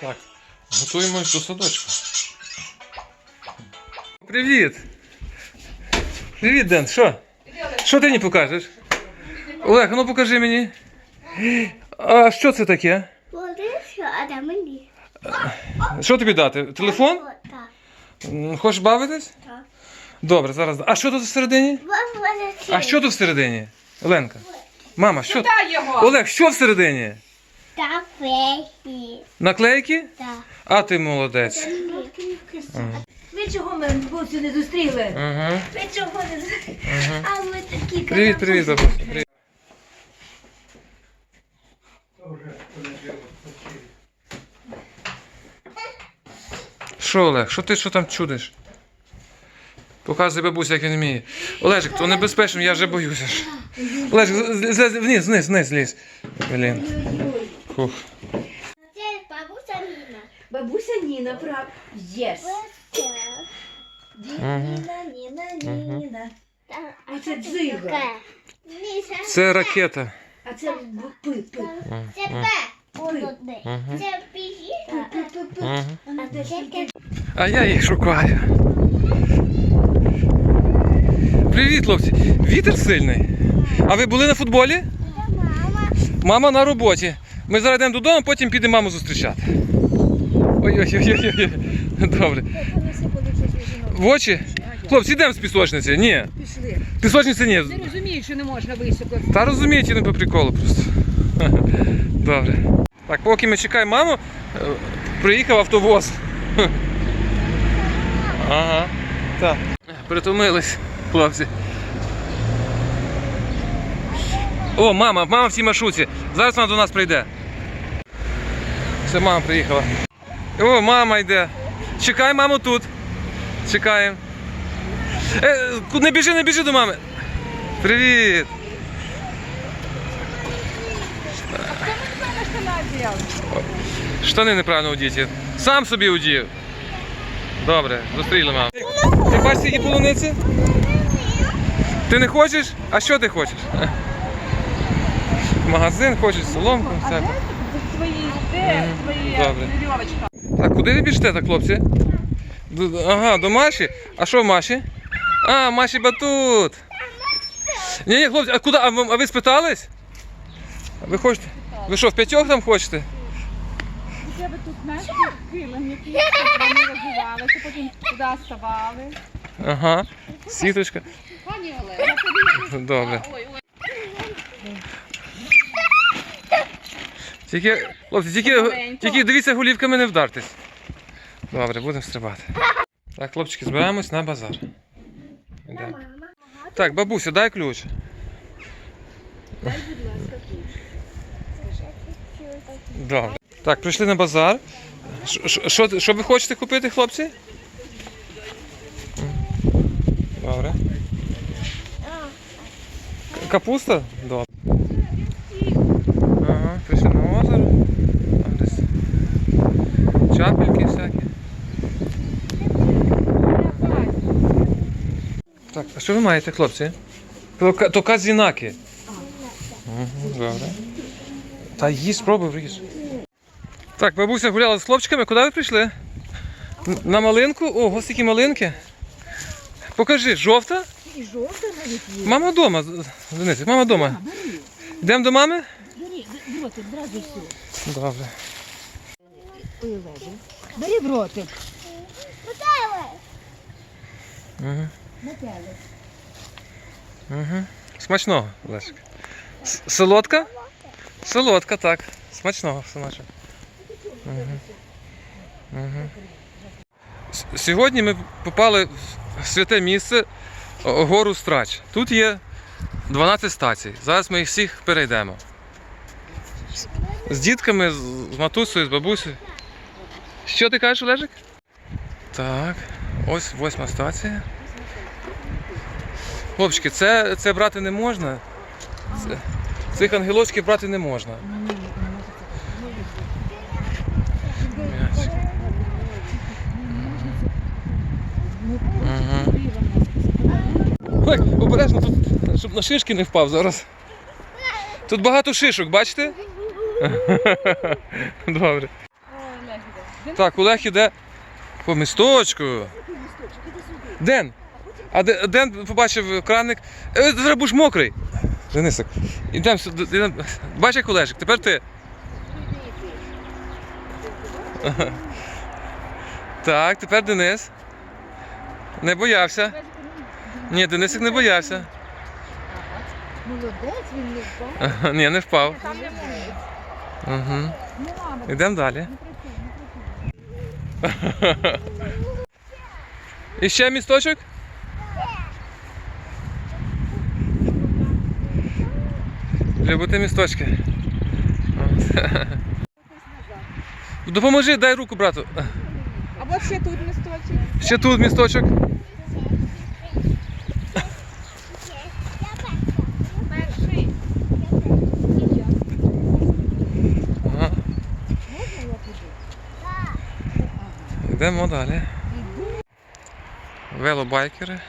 Так, готуємось до садочку. Привіт! Привіт, Ден, що? Що ти мені покажеш? Олег, ну покажи мені. А що це таке? Що тобі дати? Телефон? Так. Хочеш бавитись? Так. Добре, зараз. А що тут всередині? А що тут всередині? Оленка? Мама, що? Олег, що всередині? Кафе. Наклейки? Так. А ти молодець. Ви чого ми бабусю не зустріли? Угу. Ви чого не знаєте? А ми такі Привіт, привіт, бабусь. Привіт. Що, Олег, що ти що там чудиш? Показуй бабуся, як він вміє. Олежик, то небезпечно, я вже боюся. Олежик, з- з- з- вниз, вниз, вниз. Блін. Фух. Це бабуся Ніна. Бабуся Ніна, прав. Єс. Ніна, Ніна, Ніна. А це дзига. Це ракета. А це пи, пи. Це П. Молодець. Це пі. Мгм. А я їх шукаю. Привіт, хлопці. Вітер сильний. А ви були на футболі? Мама. Мама на роботі. Ми зараз йдемо додому, потім підемо маму зустрічати. Ой-ой-ой. Добре. В очі? Хлопці, йдемо з пісочниці. Ні. Пішли. Пісочниці ні. Не розуміють, що не можна високо. Та розумієте, не по приколу просто. Добре. Так, поки ми чекаємо маму, е, приїхав автовоз. Ага. Так. Притомились, хлопці. О, мама, мама в цій маршрутці. Зараз вона до нас прийде. Це мама приїхала. О, мама йде. Чекай маму тут. Чекаємо. Е, не біжи, не біжи до мами. Привіт. Штани неправильно одіті. Сам собі одів. Добре, зустріли маму. Ти бачиш які полуниці? Ти не хочеш? А що ти хочеш? Магазин хочеш, соломку, все. Добре. вірьовочка? Так, куди ви біжите так, хлопці? Ага, до Маші? А що в Маші? А, Маші батут. Ні, ні, хлопці, а куди? А ви, а ви спитались? А Ви хочете? Ви що, в п'ятьох там хочете? У тебе тут знаєш, килим якийсь, вони розвивалися, потім туди ставали. Ага. Сіточка. Пані Олег, я Добре. ой, ой. Тільки, хлопці, тільки, тільки дивіться, голівками не вдартесь. Добре, будемо стрибати. Так, хлопчики, збираємось на базар. Йдемо. Так, бабуся, дай ключ. Дай, будь ласка, Добре. Так, прийшли на базар. Що ви хочете купити, хлопці? Добре. Капуста? Добре. Прийшли на озеро. Там десь чапельки всякі. Так, а що ви маєте, хлопці? То, казінаки. Мгм, Добре. Та їж, спробуй їж. Так, бабуся гуляла з хлопчиками. Куди ви прийшли? На малинку? О, ось такі малинки. Покажи, жовта? І жовта навіть є. Мама вдома. Денис, мама вдома. Йдемо до мами? Ротик, зразу все. Добре. Ой, Олеже. Бери в ротик. Угу. Угу. Смачного, Лешик. Солодка? Солодка, так. Смачного, синочок. Угу. Угу. Сьогодні ми попали в святе місце гору Страч. Тут є 12 стацій. Зараз ми їх всіх перейдемо. З- дітками, з матусею, з бабусею. Що ти кажеш, Олежик? Так, ось восьма стація. Хлопчики, це, це брати не можна. Це, цих ангелочків брати не можна. Ой, обережно тут, щоб на шишки не впав зараз. Тут багато шишок, бачите? Добре. Так, Олег іде по місточку. Ден. А Де- Ден побачив краник. Е, Зараз будеш мокрий. Денисик. Ідем. Бачиш, як Олежик, тепер ти. Так, тепер Денис. Не боявся. Ні, Денисик не боявся. Молодець, він не впав. Ні, не впав. Угу. Ну Йдемо далі. І ще місточок? Любите місточки? Допоможи, дай руку брату. А от ще тут місточок. Ще тут місточок. Перший. Ага. Йдемо далі. Велобайкери.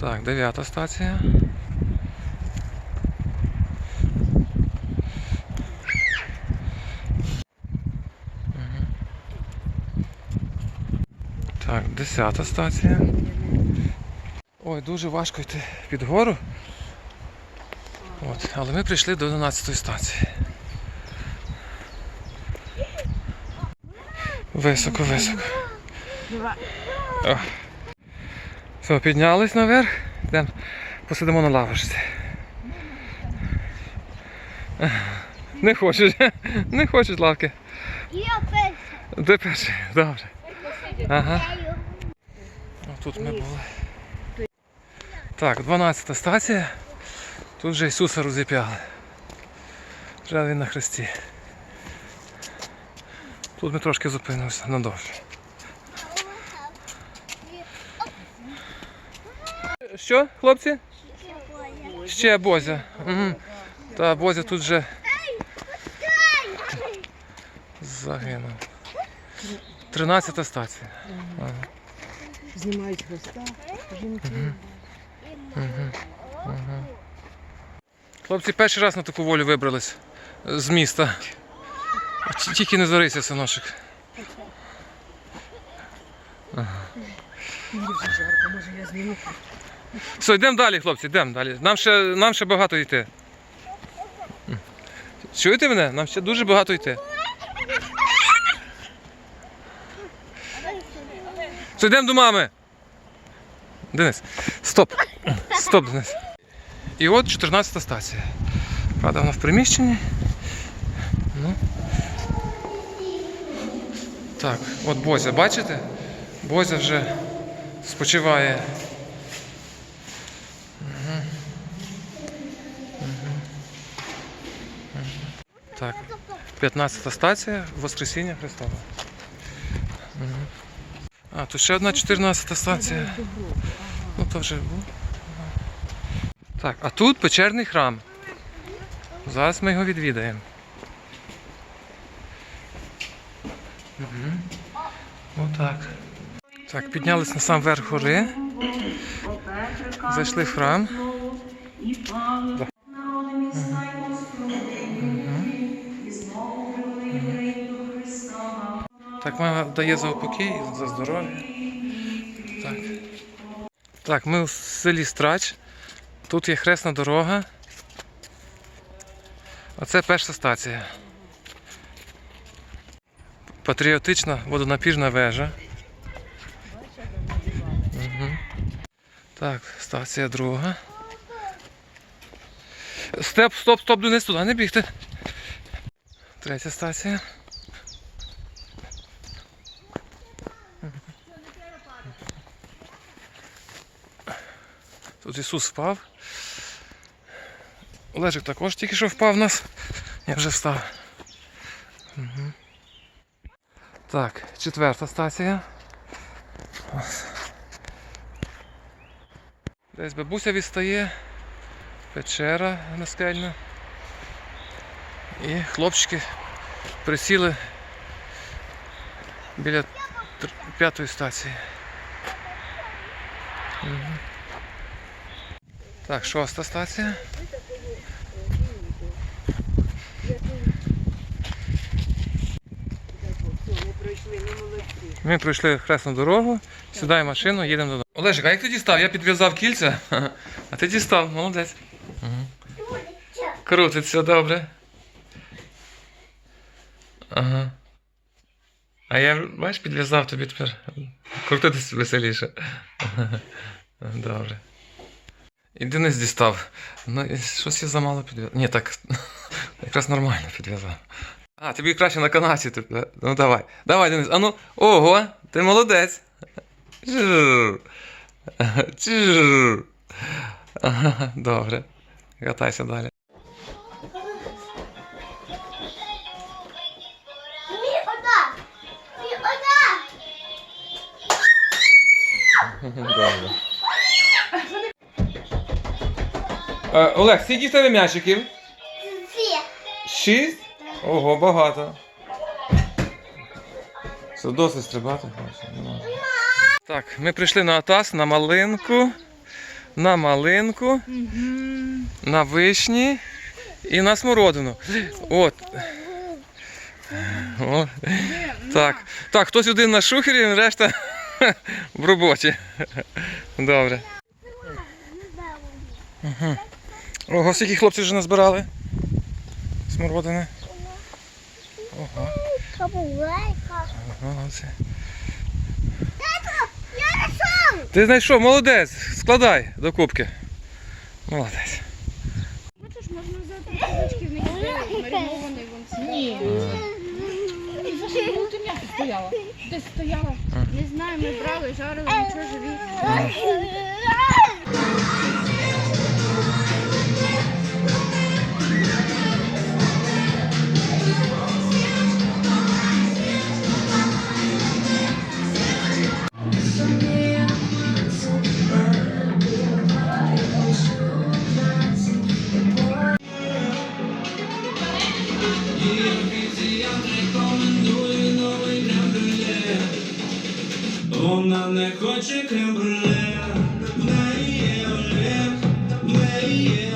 Так, дев'ята стація. Так, десята стація. Ой, дуже важко йти під гору. От, але ми прийшли до 11 стації. Високо, високо. О. Все, піднялись наверх. Йдемо посидимо на лавочці. Не хочуть, не хочуть лавки. Я перша. Де перший? Добре. Ага. Тут ми були. Так, 12 стація. Тут вже Ісуса розіп'яли. Вже він на хресті. Тут ми трошки зупинилися надовше. Що, хлопці? Ще Бозя. Угу. Та Бозя тут вже загинув. 13 стація. Ага. Знімають хреста. Жінки. Хлопці перший раз на таку волю вибрались з міста. Ті- Тільки не зорися, синочок. Все, йдемо далі, хлопці, йдемо далі. Нам ще, нам ще багато йти. Чуєте мене? Нам ще дуже багато йти. Все, йдемо до мами. Денис, стоп. Стоп, Денис. І от 14 стація. Правда, вона в приміщенні. Так, от Бозя, бачите? Бозя вже спочиває. Так, 15 стація Воскресіння Христове. Мгм. А, тут ще одна 14 стація. Ну то вже був. Так, а тут печерний храм. Зараз ми його відвідаємо. Угу. Отак. Так, піднялись на сам верх гори. Зайшли в храм. Так, мама дає за упокій, за здоров'я. Так. Так, ми у селі Страч. Тут є хресна дорога. А це перша стація. Патріотична водонапірна вежа. Угу. Так, стація друга. Степ, стоп, стоп, Денис, туди не бігти. Третя стація. Тут Ісус впав. Олежик також тільки що впав в нас. Я вже встав. Угу. Так, четверта стація. Десь бабуся відстає. Печера наскельна. І хлопчики присіли біля п'ятої стації. Так, шоста стація. Пройшли, ми молодці. Ми пройшли хресну дорогу, сідай в машину, їдемо додому. Олежик, а як ти дістав? Я підв'язав кільця, а ти дістав, молодець. Мгм. Крутиться добре. Ага. А я, бачиш, підв'язав тобі тепер. Крутитись веселіше. Добре. І Денис дістав. Ну, щось я замало підв'язав. Ні, так. Якраз нормально підв'язав. А, тобі краще на канаті тепер. Ну давай. Давай, Денис. А ну. Ого, ти молодець. Ага, Добре. Катайся далі. Добре. Е, Олег, скільки в тебе м'ячиків? Всі. Шість? Ого, багато. Це досить стрибати. Так, ми прийшли на Атас, на малинку, на малинку, на вишні і на смородину. От. О. Так. Так, хтось один на шухері, решта в роботі. Добре. Ого, скільки хлопців вже назбирали? Смородини. Ого, молодці. Я знайшов. Ти знайшов, молодець, складай до кубки. Молодець. Бачиш, можна взяти кусочки, в них маринований вон Ні. Ну, ти м'ясо стояла. Десь стояла. Не знаю, ми брали, жарили, нічого живі. yeah.